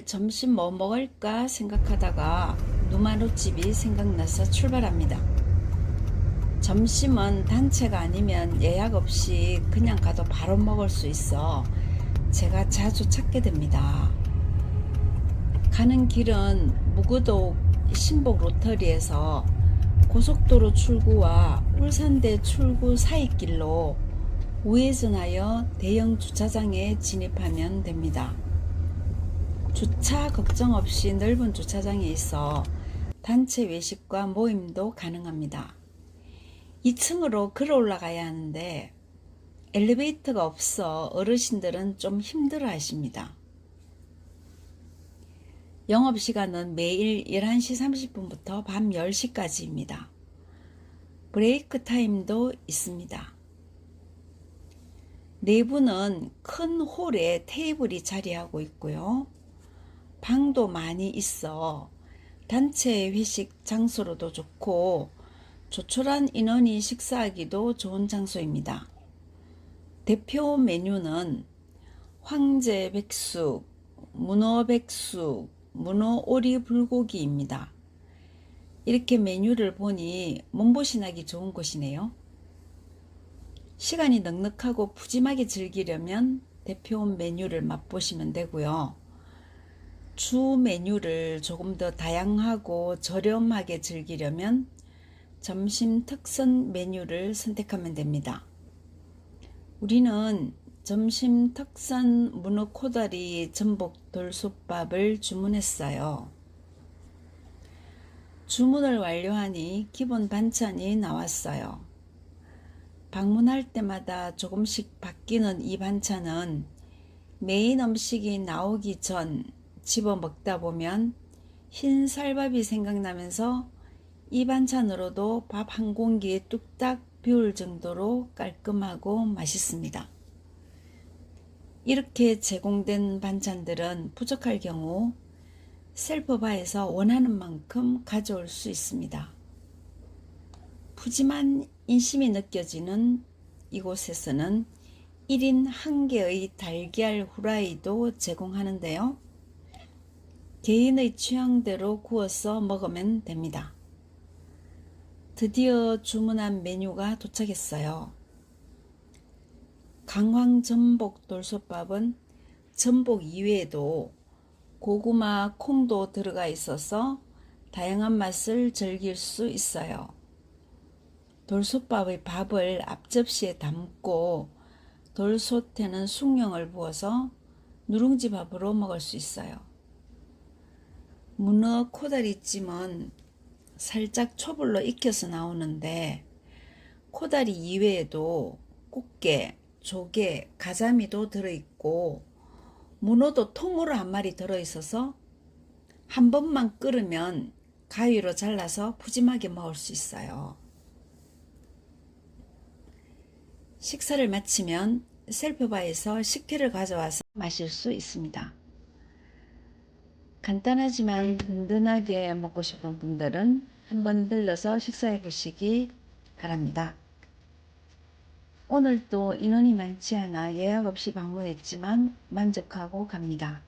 점심 뭐 먹을까 생각하다가 누마루집이 생각나서 출발합니다. 점심은 단체가 아니면 예약 없이 그냥 가도 바로 먹을 수 있어 제가 자주 찾게 됩니다. 가는 길은 무구도 신복 로터리에서 고속도로 출구와 울산대 출구 사이길로 우회전하여 대형 주차장에 진입하면 됩니다. 주차 걱정 없이 넓은 주차장에 있어 단체 외식과 모임도 가능합니다. 2층으로 걸어 올라가야 하는데 엘리베이터가 없어 어르신들은 좀 힘들어 하십니다. 영업시간은 매일 11시 30분부터 밤 10시까지입니다. 브레이크 타임도 있습니다. 내부는 큰 홀에 테이블이 자리하고 있고요. 방도 많이 있어 단체 회식 장소로도 좋고 조촐한 인원이 식사하기도 좋은 장소입니다. 대표 메뉴는 황제 백숙, 문어 백숙, 문어 오리 불고기입니다. 이렇게 메뉴를 보니 몸보신하기 좋은 곳이네요. 시간이 넉넉하고 푸짐하게 즐기려면 대표 메뉴를 맛보시면 되고요. 주 메뉴를 조금 더 다양하고 저렴하게 즐기려면 점심 특선 메뉴를 선택하면 됩니다. 우리는 점심 특선 문어 코다리 전복 돌솥밥을 주문했어요. 주문을 완료하니 기본 반찬이 나왔어요. 방문할 때마다 조금씩 바뀌는 이 반찬은 메인 음식이 나오기 전 집어 먹다 보면 흰 쌀밥이 생각나면서 이 반찬으로도 밥 한 공기에 뚝딱 비울 정도로 깔끔하고 맛있습니다. 이렇게 제공된 반찬들은 부족할 경우 셀프바에서 원하는 만큼 가져올 수 있습니다. 푸짐한 인심이 느껴지는 이곳에서는 1인 1개의 달걀 후라이도 제공하는데요. 개인의 취향대로 구워서 먹으면 됩니다. 드디어 주문한 메뉴가 도착했어요. 강황 전복 돌솥밥은 전복 이외에도 고구마, 콩도 들어가 있어서 다양한 맛을 즐길 수 있어요. 돌솥밥의 밥을 앞접시에 담고 돌솥에는 숭늉을 부어서 누룽지 밥으로 먹을 수 있어요. 문어 코다리찜은 살짝 초불로 익혀서 나오는데 코다리 이외에도 꽃게, 조개, 가자미도 들어있고 문어도 통으로 한 마리 들어있어서 한 번만 끓으면 가위로 잘라서 푸짐하게 먹을 수 있어요. 식사를 마치면 셀프바에서 식혜를 가져와서 마실 수 있습니다. 간단하지만 든든하게 먹고 싶은 분들은 한번 들러서 식사해 보시기 바랍니다. 오늘도 인원이 많지 않아 예약 없이 방문했지만 만족하고 갑니다.